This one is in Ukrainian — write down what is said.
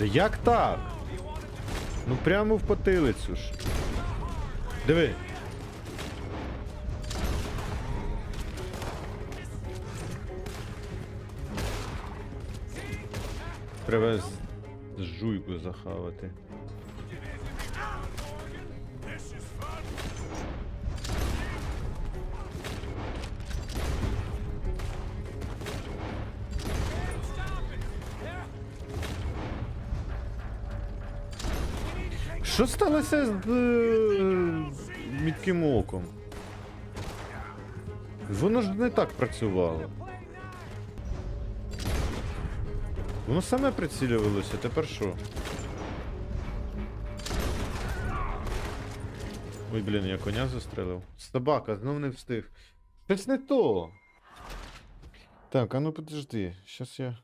Да як так? Ну прямо в потилицю ж. Диви. Треба жуйку захавати. Що сталося з е, мітким оком? Воно ж не так працювало. Воно саме прицілювалося, тепер що? Ой, блін, я коня застрелив. Собака, знов не встиг. Щось не то. Так, а ну подожди, щас я.